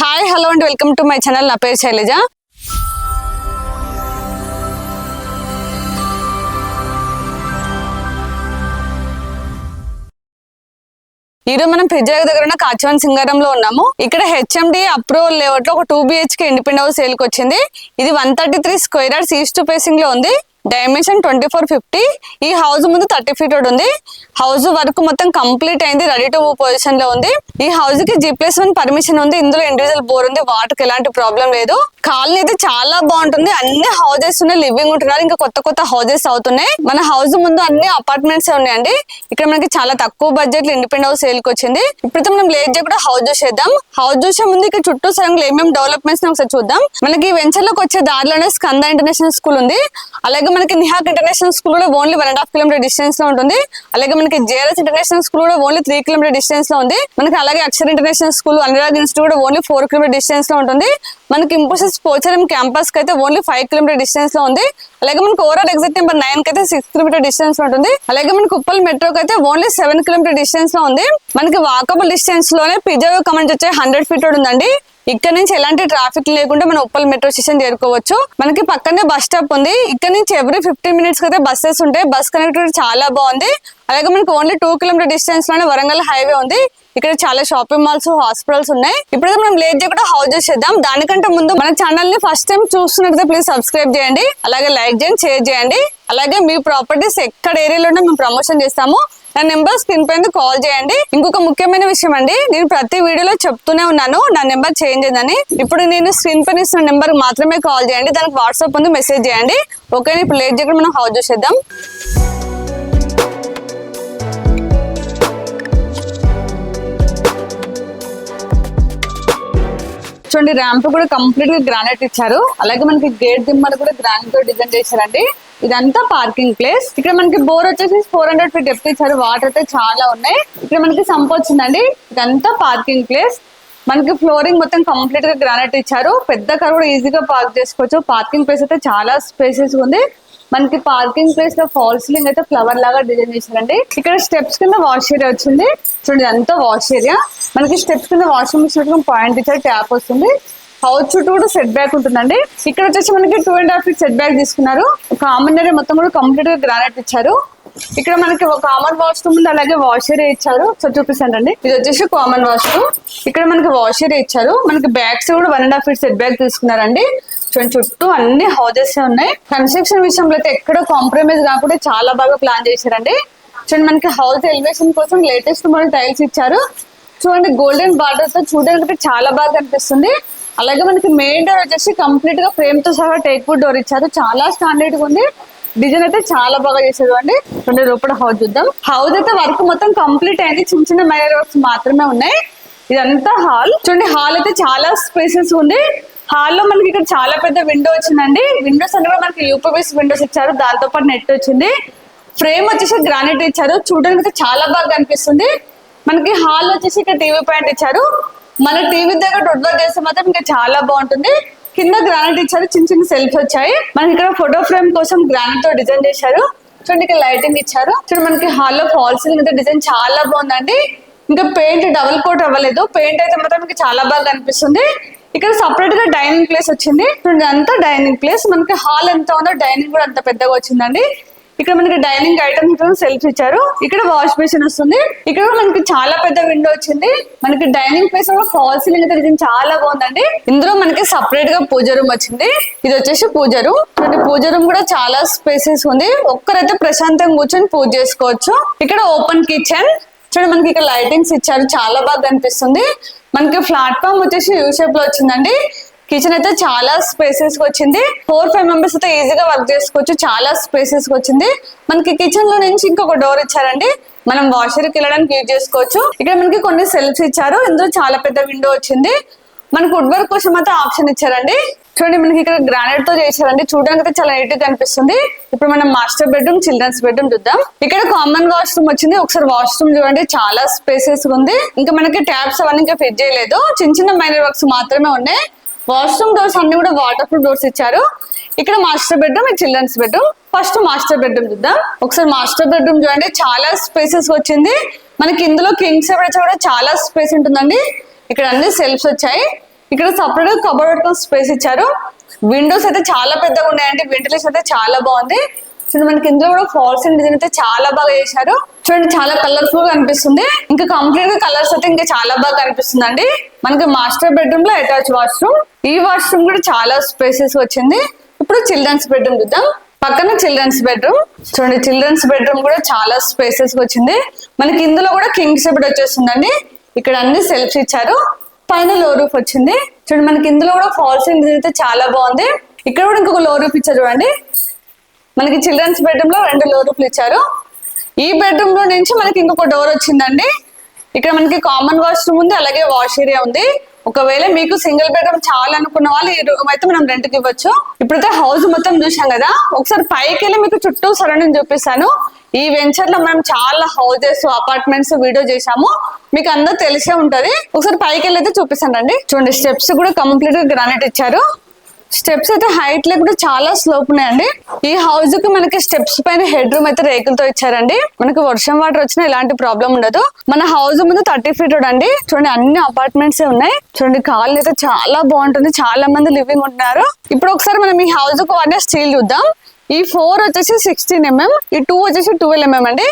Hi hello and. Welcome to my channel. నా పేరు శైలజ. ఈరోజు మనం పెద్దగా దగ్గర ఉన్న కాచవన్ సింగారంలో ఉన్నాము. ఇక్కడ హెచ్ఎండి అప్రూవల్ లేఅవుట్లో ఒక టూ బిహెచ్కే ఇండిపెండెంట్ హౌస్ సేల్కి వచ్చింది. ఇది one thirty three square yards east ఫేసింగ్లో ఉంది. Dimension twenty four fifty. ఈ హౌస్ ముందు థర్టీ ఫీట్ ఉంది. హౌస్ వర్క్ మొత్తం కంప్లీట్ అయింది. రెడీ టు పొజిషన్లో ఉంది. ఈ హౌస్కి జీ ప్లస్ వన్ పర్మిషన్ ఉంది. ఇందులో ఇండివిజువల్ బోర్ ఉంది. వాటర్కి ఎలాంటి ప్రాబ్లం లేదు. కాలనీ అయితే చాలా బాగుంటుంది. అన్ని హౌజెస్ ఉన్నాయి. లివింగ్ ఉంటున్నారు. ఇంకా కొత్త కొత్త హౌజెస్ అవుతున్నాయి. మన హౌస్ ముందు అన్ని అపార్ట్మెంట్స్ ఉన్నాయండి. ఇక్కడ మనకి చాలా తక్కువ బడ్జెట్లో ఇండిపెండెంట్ హౌస్ సేల్కి వచ్చింది. ఇప్పుడైతే మనం లేట్ చేయకుండా హౌస్ చూసేద్దాం. హౌస్ చూసే ముందు ఇక్కడ చుట్టూ సరంగా ఏమేమి డెవలప్మెంట్స్ ఒకసారి చూద్దాం. మనకి వెంచర్లోకి వచ్చే దారిలోనే స్కంద ఇంటర్నేషనల్ స్కూల్ ఉంది. అలాగే మనకి నిహాక్ ఇంటర్నేషనల్ స్కూల్ కూడా only one and half kilometre డిస్టెన్స్లో ఉంటుంది. అలాగే మనకి జేఎస్ ఇంటర్నేషనల్ స్కూల్ కూడా ఓన్లీ త్రీ కిలోమీటర్ డిస్టెన్స్లో ఉంది. మనకి అలాగే Akshar international school Anurag institute కూడా ఓన్లీ ఫోర్ కిలోమీటర్ డిస్టెన్స్లో ఉంటుంది. మనకి ఇంపోసిస్ పోచారం క్యాంపస్కి అయితే ఓన్లీ ఫైవ్ కిలోమీటర్ డిస్టెన్స్లో ఉంది. అలాగే మనకి ఓవరాల్ ఎగ్జిట్ నెంబర్ నైన్కి అయితే సిక్స్ కిలోమీటర్ డిస్టెన్స్లో ఉంటుంది. అలాగే మనకి ఉప్పల్ మెట్రోకి అయితే ఓన్లీ సెవెన్ కిలోమీటర్ డిస్టెన్స్లో ఉంది. మనకి వాకబుల్ డిస్టెన్స్లోనే పిజా కమెంట్ వచ్చే హండ్రెడ్ ఫీట్ రోడ్ ఉందండి. ఇక్కడ నుంచి ఎలాంటి ట్రాఫిక్ లేకుండా మనం ఉప్పల్ మెట్రో స్టేషన్ చేరుకోవచ్చు. మనకి పక్కనే బస్ స్టాప్ ఉంది. ఇక్కడ నుంచి ఎవ్రీ ఫిఫ్టీన్ మినిట్స్ అయితే బస్సెస్ ఉంటాయి. బస్ కనెక్టివిటీ చాలా బాగుంది. అలాగే మనకి ఓన్లీ టూ కిలోమీటర్ డిస్టెన్స్లోనే వరంగల్ హైవే ఉంది. ఇక్కడ చాలా షాపింగ్ మాల్స్ హాస్పిటల్స్ ఉన్నాయి. ఇప్పుడైతే మనం లేట్ చేయకుండా హౌస్ చేద్దాం. దానికంటే ముందు మన ఛానల్ని ఫస్ట్ టైం చూస్తున్నట్లయితే ప్లీజ్ సబ్స్క్రైబ్ చేయండి. అలాగే లైక్ చేయండి షేర్ చేయండి. అలాగే మీ ప్రాపర్టీస్ ఎక్కడ ఏరియాలో ఉన్నా మేము ప్రమోషన్ చేస్తాము. నా నెంబర్ స్క్రీన్ పైన కాల్ చేయండి. ఇంకొక ముఖ్యమైన విషయం అండి నేను ప్రతి వీడియోలో చెప్తూనే ఉన్నాను నా నెంబర్ చేంజ్ అయిందని. ఇప్పుడు నేను స్క్రీన్ పైన ఇస్తున్న నెంబర్ మాత్రమే కాల్ చేయండి దానికి వాట్సాప్ ఉంది మెసేజ్ చేయండి. ఓకే ఇప్పుడు లేట్ చేయకుండా మనం హౌస్ చూసేద్దాం. చూడండి ర్యాంప్ కూడా కంప్లీట్గా గ్రానైట్ ఇచ్చారు. అలాగే మనకి గేట్ దిమ్మలు కూడా గ్రానైట్తో డిజైన్ చేశారండి. ఇదంతా పార్కింగ్ ప్లేస్. ఇక్కడ మనకి బోర్ వచ్చేసి ఫోర్ హండ్రెడ్ ఫీట్ డెప్త్ ఇచ్చారు వాటర్ అయితే చాలా ఉన్నాయి. ఇక్కడ మనకి సంప్ వచ్చిందండి. ఇదంతా పార్కింగ్ ప్లేస్ మనకి ఫ్లోరింగ్ మొత్తం కంప్లీట్గా గ్రానైట్ ఇచ్చారు. పెద్ద కార్ కూడా ఈజీగా పార్క్ చేసుకోవచ్చు. పార్కింగ్ ప్లేస్ అయితే చాలా స్పేసెస్ ఉంది. మనకి పార్కింగ్ ప్లేస్లో ఫాల్ సీలింగ్ అయితే ఫ్లవర్ లాగా డిజైన్ చేశారండి. ఇక్కడ స్టెప్స్ కింద వాష్ ఏరియా వచ్చింది. చూడండి అంతా వాష్ ఏరియా మనకి స్టెప్స్ కింద వాషింగ్ మిషన్ పాయింట్ ఇచ్చారు. ట్యాప్ వస్తుంది. హౌస్ చుట్టూ కూడా సెట్ బ్యాక్ ఉంటుందండి. ఇక్కడ వచ్చేసి మనకి two and half feet set back తీసుకున్నారు. కామన్ ఏరియా మొత్తం కూడా కంప్లీట్గా గ్రానైట్ ఇచ్చారు. ఇక్కడ మనకి ఒక కామన్ వాష్రూమ్ ఉంది అలాగే వాషర్ ఇచ్చారు. సో చూపిస్తానండి. ఇది వచ్చేసి కామన్ వాష్రూమ్ ఇక్కడ మనకి వాషర్ ఇచ్చారు. మనకి బ్యాగ్స్ కూడా one and half feet set back తీసుకున్నారండి. చూడండి చుట్టూ అన్ని హౌజెస్ ఉన్నాయి. కన్స్ట్రక్షన్ విషయంలో అయితే ఎక్కడో కాంప్రమైజ్ కాకుండా చాలా బాగా ప్లాన్ చేశారండి. చూడండి మనకి హౌస్ ఎలివేషన్ కోసం లేటెస్ట్ మోడల్ టైల్స్ ఇచ్చారు. చూడండి గోల్డెన్ బార్డర్తో చూడడానికి చాలా బాగా కనిపిస్తుంది. అలాగే మనకి మెయిన్ డోర్ వచ్చేసి కంప్లీట్గా ఫ్రేమ్తో సహా టేక్ వుడ్ డోర్ ఇచ్చారు. చాలా స్టాండర్డ్గా ఉంది. డిజైన్ అయితే చాలా బాగా చేసేది అండి రెండు రూపాయల హౌస్ చూద్దాం. హౌస్ అయితే వర్క్ మొత్తం కంప్లీట్ అయింది. చిన్న చిన్న మైనర్ వర్క్స్ మాత్రమే ఉన్నాయి. ఇదంతా హాల్ చూడండి హాల్ అయితే చాలా స్పేసెస్ ఉంది. హాల్లో మనకి ఇక్కడ చాలా పెద్ద విండో వచ్చిందండి. విండోస్ అంటే కూడా మనకి యూపీఎస్ విండోస్ ఇచ్చారు. దాంతో పాటు నెట్ వచ్చింది. ఫ్రేమ్ వచ్చేసి గ్రానైట్ ఇచ్చారు. చూడడానికి అయితే చాలా బాగా కనిపిస్తుంది. మనకి హాల్ వచ్చేసి ఇక్కడ టీవీ పాయింట్ ఇచ్చారు. మన టీవీ దగ్గర డొడ్ చేస్తే మాత్రం ఇంకా చాలా బాగుంటుంది. కింద గ్రానైట్ ఇచ్చారు చిన్న చిన్న సెల్ఫ్ వచ్చాయి. మనకి ఇక్కడ ఫోటో ఫ్రేమ్ కోసం గ్రానైట్తో డిజైన్ చేశారు. చూడండి ఇక్కడ లైటింగ్ ఇచ్చారు. చూడండి మనకి హాల్లో ఫాల్ సీలింగ్ అయితే డిజైన్ చాలా బాగుందండి. ఇంకా పెయింట్ డబుల్ కోట్ అవ్వలేదు. పెయింట్ అయితే మాత్రం మీకు చాలా బాగా కనిపిస్తుంది. ఇక్కడ సపరేట్గా డైనింగ్ ప్లేస్ వచ్చింది. చూడండి అంతా డైనింగ్ ప్లేస్ మనకి హాల్ ఎంత ఉందో డైనింగ్ కూడా అంత పెద్దగా వచ్చిందండి. ఇక్కడ మనకి డైనింగ్ ఐటమ్స్ సెల్ఫ్ ఇచ్చారు. ఇక్కడ వాష్ బేసిన్ వస్తుంది. ఇక్కడ మనకి చాలా పెద్ద విండో వచ్చింది. మనకి డైనింగ్ ప్లేస్ ఫాల్ సీలింగ్ అయితే చాలా బాగుందండి. ఇందులో మనకి సపరేట్గా పూజ రూమ్ వచ్చింది. ఇది వచ్చేసి పూజ రూమ్ పూజ రూమ్ కూడా చాలా స్పేసెస్ ఉంది. ఒక్కరైతే ప్రశాంతంగా కూర్చొని పూజ చేసుకోవచ్చు. ఇక్కడ ఓపెన్ కిచెన్ చూడండి మనకి ఇక్కడ లైటింగ్స్ ఇచ్చారు. చాలా బాగా కనిపిస్తుంది. మనకి ప్లాట్ఫామ్ వచ్చేసి యూ షేప్లో వచ్చిందండి. కిచెన్ అయితే చాలా స్పేసెస్ వచ్చింది. ఫోర్ ఫైవ్ మెంబర్స్ అయితే ఈజీగా వర్క్ చేసుకోవచ్చు. చాలా స్పేసెస్ వచ్చింది. మనకి కిచెన్లో నుంచి ఇంకొక డోర్ ఇచ్చారండి. మనం వాషర్కి వెళ్ళడానికి యూజ్ చేసుకోవచ్చు. ఇక్కడ మనకి కొన్ని సెల్ఫ్స్ ఇచ్చారు. ఇందులో చాలా పెద్ద విండో వచ్చింది. మనకి వుడ్ వర్క్ కోసం అయితే ఆప్షన్ ఇచ్చారండి. చూడండి మనకి ఇక్కడ గ్రానైట్తో చేశారండి. చూడడానికి అయితే చాలా నీట్గా కనిపిస్తుంది. ఇప్పుడు మనం మాస్టర్ బెడ్రూమ్ చిల్డ్రన్స్ బెడ్రూమ్ చూద్దాం. ఇక్కడ కామన్ వాష్రూమ్ వచ్చింది. ఒకసారి వాష్రూమ్ చూడండి. చాలా స్పేసెస్ ఉంది. ఇంకా మనకి ట్యాప్స్ అవన్నీ ఇంకా ఫిట్ చేయలేదు. చిన్న చిన్న మైనర్ వర్క్స్ మాత్రమే ఉన్నాయి. వాష్రూమ్ డోర్స్ అన్ని కూడా వాటర్ ప్రూఫ్ డోర్స్ ఇచ్చారు. ఇక్కడ master bedroom children's bedroom first master bedroom చూద్దాం. ఒకసారి మాస్టర్ బెడ్రూమ్ చూడండి. చాలా స్పేసెస్ వచ్చింది. మనకి ఇందులో కింగ్ సెపరేట్ కూడా చాలా స్పేస్ ఉంటుందండి. ఇక్కడ అన్ని సెల్ఫ్స్ వచ్చాయి. ఇక్కడ సపరేట్ కబోర్డ్ పెట్టుకుని స్పేస్ ఇచ్చారు. విండోస్ అయితే చాలా పెద్దగా ఉన్నాయండి. వెంటిలేషన్ అయితే చాలా బాగుంది. చూడండి మనకి ఇందులో కూడా ఫాల్స్ అండ్ డిజైన్ అయితే చాలా బాగా చేశారు. చూడండి చాలా కలర్ఫుల్గా అనిపిస్తుంది. ఇంకా కంప్లీట్గా కలర్స్ అయితే ఇంకా చాలా బాగా కనిపిస్తుంది అండి మనకి మాస్టర్ బెడ్రూమ్లో అటాచ్ వాష్రూమ్ ఈ వాష్రూమ్ కూడా చాలా స్పేసెస్ వచ్చింది. ఇప్పుడు చిల్డ్రన్స్ బెడ్రూమ్ చూద్దాం. పక్కన చిల్డ్రన్స్ బెడ్రూమ్ చూడండి చిల్డ్రన్స్ బెడ్రూమ్ కూడా చాలా స్పేసెస్ వచ్చింది. మనకి ఇందులో కూడా కింగ్ బెడ్ వచ్చేస్తుందండి. ఇక్కడ అన్ని సెల్ఫ్స్ ఇచ్చారు. పైన లో రూఫ్ వచ్చింది. చూడండి మనకి ఇందులో కూడా ఫాల్స్ అయితే చాలా బాగుంది. ఇక్కడ కూడా ఇంకొక లో రూఫ్ ఇచ్చారు చూడండి. మనకి చిల్డ్రన్స్ బెడ్రూమ్లో రెండు లో ఇచ్చారు. ఈ బెడ్రూమ్లో నుంచి మనకి ఇంకొక డోర్ వచ్చిందండి. ఇక్కడ మనకి కామన్ వాష్రూమ్ ఉంది అలాగే వాష్ ఏరియా ఉంది. ఒకవేళ మీకు సింగిల్ బెడ్రూమ్ చాలా అనుకున్న వాళ్ళు ఈ రూమ్ అయితే మనం రెంట్కి ఇవ్వచ్చు. ఇప్పుడైతే హౌస్ మొత్తం చూసాం కదా ఒకసారి పైకి వెళ్ళి మీకు చుట్టూ సరౌండింగ్ చూపిస్తాను. ఈ వెంచర్లో మనం చాలా హౌసెస్ అపార్ట్మెంట్స్ వీడియో చేసాము మీకు అందరూ తెలిసే ఉంటది. ఒకసారి పైకి వెళ్ళి అయితే చూపిస్తానండి చూడండి స్టెప్స్ కూడా కంప్లీట్గా గ్రానైట్ ఇచ్చారు. స్టెప్స్ అయితే హైట్లో కూడా చాలా స్లోప్ ఉన్నాయండి. ఈ హౌస్కి మనకి స్టెప్స్ పైన హెడ్ రూమ్ అయితే రేకులతో ఇచ్చారండి. మనకి వర్షం వాటర్ వచ్చినా ఎలాంటి ప్రాబ్లం ఉండదు. మన హౌస్ ముందు థర్టీ ఫీట్ అండి చూడండి అన్ని అపార్ట్మెంట్స్ ఉన్నాయి. చూడండి కాలనీ అయితే చాలా బాగుంటుంది. చాలా మంది లివింగ్ ఉంటున్నారు. ఇప్పుడు ఒకసారి మనం ఈ హౌస్కు వాడిన స్టీల్ చూద్దాం. ఈ ఫోర్ వచ్చేసి సిక్స్టీన్ ఎంఎం ఈ టూ వచ్చేసి ట్వెల్వ్ ఎంఎం అండి.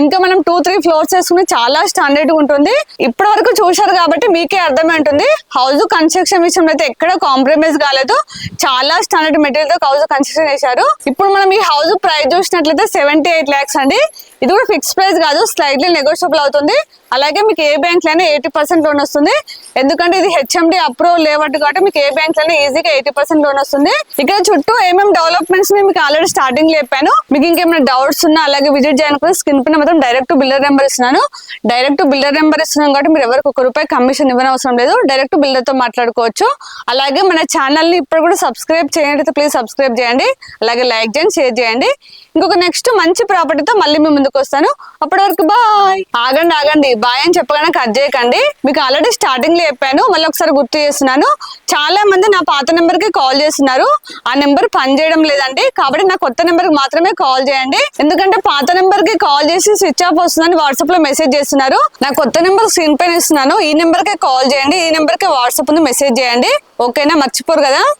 ఇంకా మనం టూ త్రీ ఫ్లోర్స్ వేసుకుని చాలా స్టాండర్డ్ ఉంటుంది. ఇప్పటి వరకు చూశారు కాబట్టి మీకే అర్థమై ఉంటుంది. హౌస్ కన్స్ట్రక్షన్ విషయంలో అయితే ఎక్కడ కాంప్రమైజ్ కాలేదు. చాలా స్టాండర్డ్ మెటీరియల్తో హౌస్ కన్స్ట్రక్షన్ చేశారు. ఇప్పుడు మనం ఈ హౌస్ ప్రైస్ చూసినట్లయితే సెవెంటీ ఎయిట్ ల్యాక్స్ అండి. ఇది కూడా ఫిక్స్ ప్రైస్ కాదు స్లైడ్లీ నెగోషియబుల్ అవుతుంది. అలాగే మీకు ఏ బ్యాంక్ లైనా ఎయిటీ పర్సెంట్ లోన్ వస్తుంది. ఎందుకంటే ఇది హెచ్ఎండి అప్రూవల్ లేవట్టు కాబట్టి మీకు ఏ బ్యాంక్ లైనా ఈజీగా ఎయిటీ పర్సెంట్ లోన్ వస్తుంది. ఇక్కడ చుట్టూ ఏమేమి డెవలప్మెంట్స్ మీకు ఆల్రెడీ స్టార్టింగ్ చెప్పాను. మీకు ఇంకేమైనా డౌట్స్ ఉన్నా అలాగే విజిట్ చేయాలనుకుంటే స్కిన్ పైన మాత్రం డైరెక్ట్ బిల్డర్ నెంబర్ ఇస్తున్నాను. డైరెక్ట్ బిల్డర్ నెంబర్ ఇస్తున్నాను కాబట్టి మీరు ఎవరికి ఒక రూపాయి కమిషన్ ఇవ్వనవసరం లేదు. డైరెక్ట్ బిల్డర్తో మాట్లాడుకోవచ్చు. అలాగే మన ఛానల్ని ఇప్పుడు కూడా సబ్స్క్రైబ్ చేయండి ప్లీజ్ సబ్స్క్రైబ్ చేయండి. అలాగే లైక్ చేయండి షేర్ చేయండి. ఇంకొక నెక్స్ట్ మంచి ప్రాపర్టీతో మళ్ళీ మేము ముందుకు వస్తాను. అప్పటి వరకు బాయ్ ఆగండి ఆగండి. బాయ్ అని చెప్పగానే కట్ చేయకండి. మీకు ఆల్రెడీ స్టార్టింగ్లో చెప్పాను. మళ్ళీ ఒకసారి గుర్తు చేస్తున్నాను. చాలా మంది నా పాత నెంబర్కి కాల్ చేస్తున్నారు. ఆ నెంబర్ పని చేయడం లేదండి. కాబట్టి నా కొత్త నెంబర్కి మాత్రమే కాల్ చేయండి. ఎందుకంటే పాత నెంబర్కి కాల్ చేసి స్విచ్ ఆఫ్ వస్తుందని వాట్సాప్లో మెసేజ్ చేస్తున్నారు. నా కొత్త నెంబర్ స్క్రీన్ పైన ఇస్తున్నాను. ఈ నెంబర్కి కాల్ చేయండి. ఈ నెంబర్కి వాట్సాప్ ఉంది. మెసేజ్ చేయండి. ఓకేనా? మర్చిపోరు కదా?